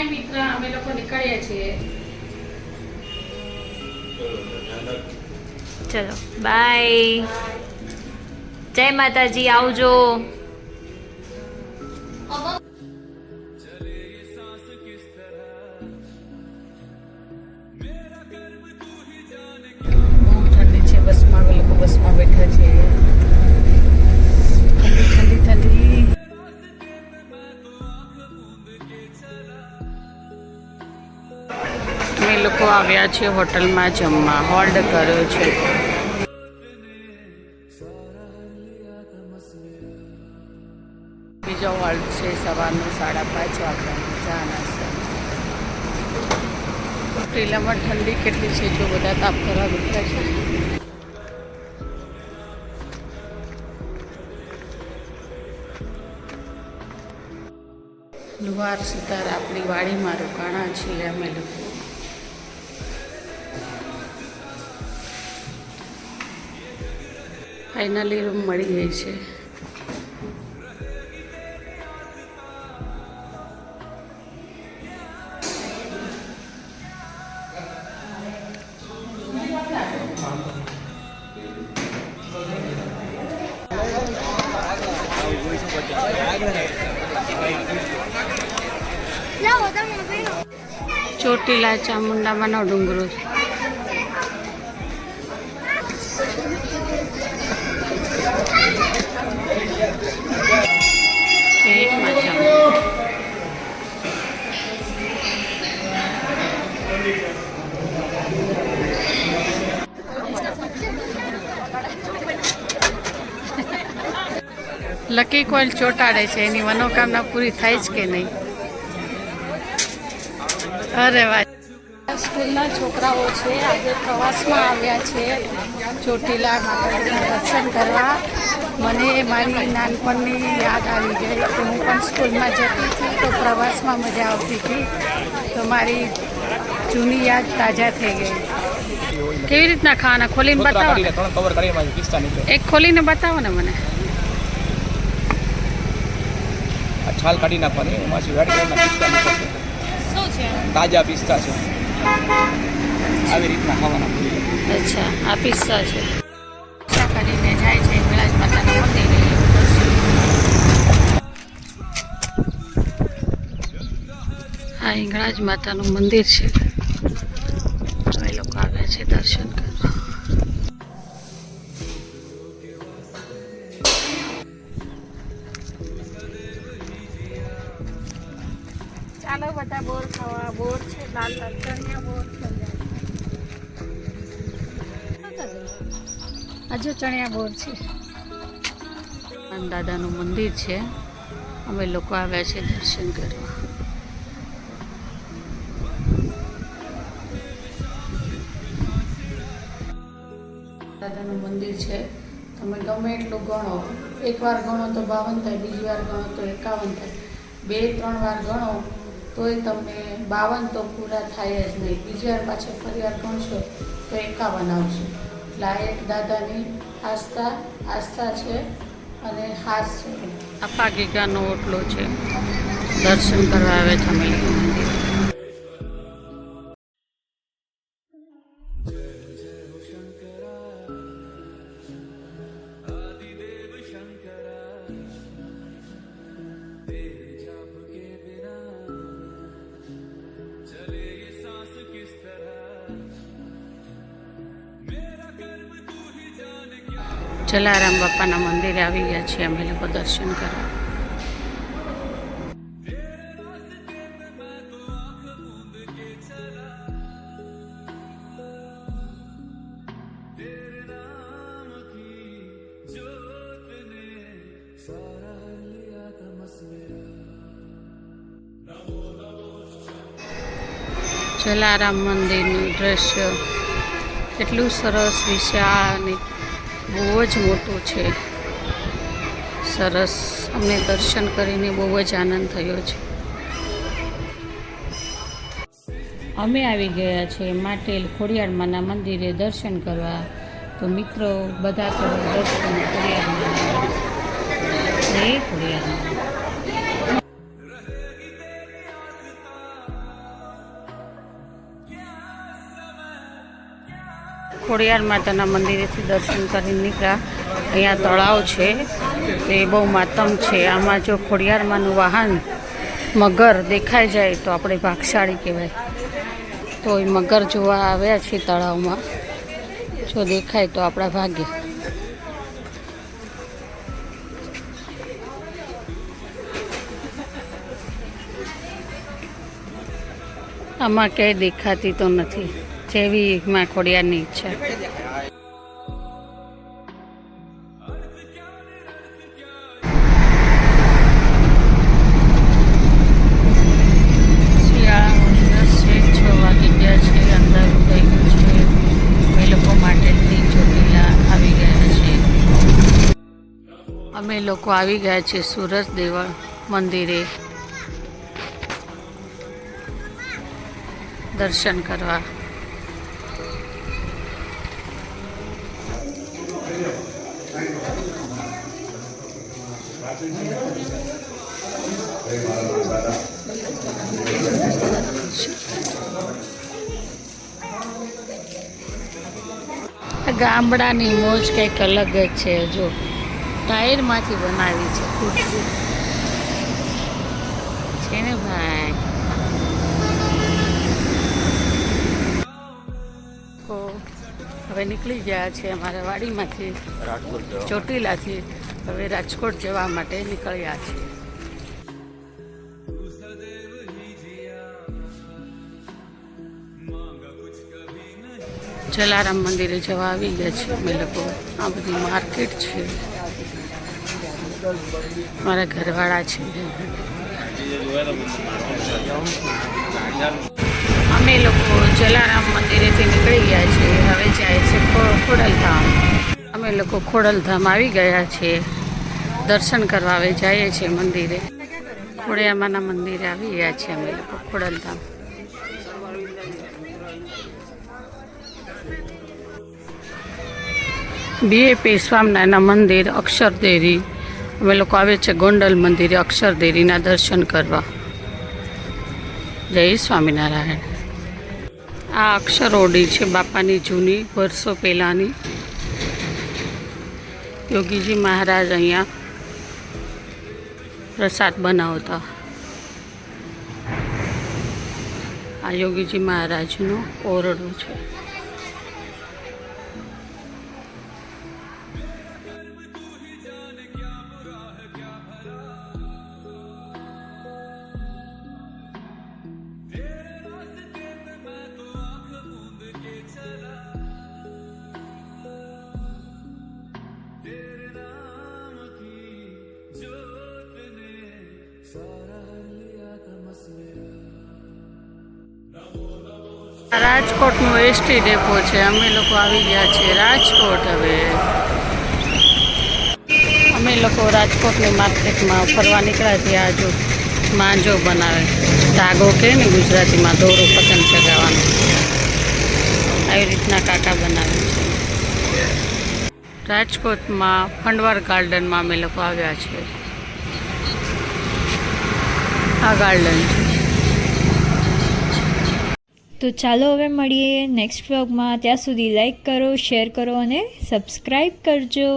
By મિત્ર અમે લોકો નીકળ્યા છીએ. ચલો બાય. જય માતાજી આવજો. આવ્યા છીએ હોટલમાં જમવા. હોલ્ડ કર્યો છે. બીજો હોલ્ડ છે, સવારનો સાડા પાંચ વાગ્યાનું ચા નાસ્તા ટ્રેલામાં ઠંડી કેટલી છે, જો બધા તાપ કરવા બેઠા છે. લુહાર સુતાર આપણી વાડીમાં રોકાણા છીએ અમે લોકો. ફાઇનલી રૂમ મળી ગઈ છે. ચોટીલા ચામુંડામાંનો ડુંગરો છે. લકી કોઈલ ચોંટાડે છે એની મનોકામના પૂરી થાય છે કે નહીં. અરે વાત સ્કૂલના છોકરાઓ છે આજે પ્રવાસમાં આવ્યા છે. ચોટીલા માતાજીના દર્શન કરવા. મને મારી નાનપણની યાદ આવી ગઈ. કે હું પણ સ્કૂલમાં જતી હતી તો પ્રવાસમાં મજા આવતી હતી. તો મારી જૂની યાદ તાજા થઈ ગઈ. કેવી રીતના ખાવાના? ખોલીને બતાવો એક ખોલીને બતાવો ને મને આ છાલ કાઢી નાખવાની એમાંથી રેડ કલરના પિસ્તા છે. તાજા પિસ્તા છે. આવી રીતના ખાવાના. અચ્છા આ પિસ્તા છે. કરીને જાય છે વિલાસ માતાના મંદિરે. આ હિંગળાજ માતાનું મંદિર છે. એ લોકો આવ્યા છે દર્શન કરવા. લાલ લાલ ચણિયા છે હજુ ચણિયા બોર છે. દાદાનું મંદિર છે. અમે લોકો આવ્યા છે દર્શન કરવા. દાદાનું મંદિર છે. તમે ગમે એટલું ગણો. એક વાર ગણો તો બાવન થાય, બીજી વાર ગણો તો એકાવન થાય. બે, ત્રણ વાર ગણો તોય તમને બાવન તો પૂરા થાય જ નહીં. બીજી વાર પાછળ ફરીવાર ગણશો તો એકાવન આવશે. એટલે આ એક દાદાની આસ્થા આસ્થા છે અને હાસ છે. આપા ગીગાનો ઓટલો છે. દર્શન કરવા આવે છે અમે જલારામ બાપાના મંદિરે આવી ગયા છીએ. અમે લોકો દર્શન કરવા. જલારામ મંદિરનું દ્રશ્ય કેટલું સરસ વિશાળ અને બહુ જ મોટું છે. સરસ. અમને દર્શન કરીને બહુ જ આનંદ થયો છે. અમે આવી ગયા છે માટેલ ખોડિયારમાંના મંદિરે દર્શન કરવા. તો મિત્રો, બધા તો દર્શન ખોડિયારમાં જય ખોડિયારમાં ખોડિયાર માતાના મંદિરેથી દર્શન કરીને નીકળ્યા. અહીંયા તળાવ છે, તે બહુ માતમ છે. આમાં જો ખોડિયારમાંનું વાહન મગર દેખાઈ જાય તો આપણે ભાગશાળી કહેવાય. તો એ મગર જોવા આવ્યા છે તળાવમાં. જો દેખાય તો આપણા ભાગ્ય. આમાં ક્યાંય દેખાતી તો નથી. જેવી માં ખોડિયારની છે અમે લોકો આવી ગયા છે અમે લોકો આવી ગયા છે સુરત દેવળ મંદિરે દર્શન કરવા. ગામડાની મોજ કંઈક અલગ જ છે, જો. ટાયરમાંથી બનાવી છે, ખુરશી. છે ને ભાઈ? હવે નીકળી ગયા છે અમારા વાડીમાંથી, ચોટીલાથી. હવે રાજકોટ જવા માટે નીકળ્યા છીએ. જલારામ મંદિરે જવા આવી ગયા છીએ અમે લોકો. આ બધી માર્કેટ છે. મારા ઘરવાળા છે. અમે લોકો જલારામ મંદિરેથી નીકળી ગયા છીએ. હવે જાય છે ખોડલધામ. અમે લોકો ખોડલધામ આવી ગયા છીએ. દર્શન કરવા હવે જઈએ છીએ મંદિરે. ખોડિયામાના મંદિરે આવી ગયા છીએ અમે લોકો ખોડલધામ. બીએ પેશવામનાના મંદિર અક્ષરદેરી. અમે લોકો આવે છે ગોંડલ મંદિરે અક્ષરદેરીના દર્શન કરવા. જય સ્વામિનારાયણ. આ અક્ષરોડી છે બાપાની જૂની, વર્ષો પહેલાંની. યોગીજી મહારાજ અહીંયા પ્રસાદ બનાવતા. આ યોગીજી મહારાજનો ઓરડો છે. રાજકોટનું એસટી ડેપો છે. અમે લોકો આવી ગયા છીએ રાજકોટ હવે. અમે લોકો રાજકોટની માર્કેટમાં ફરવા નીકળ્યા છીએ આજુ માંજો બનાવે. ધાગો કે ને ગુજરાતીમાં દોરો પતંગ ચગાવવાનો. આવી રીતના કાકા બનાવે છે. રાજકોટમાં ફંડવાર ગાર્ડનમાં અમે લોકો આવ્યા છીએ આ ગાર્ડન છે. તો ચાલો હવે મળીએ નેક્સ્ટ વ્લોગમાં ત્યાં સુધી લાઈક કરો શેર કરો અને સબસ્ક્રાઈબ કરજો.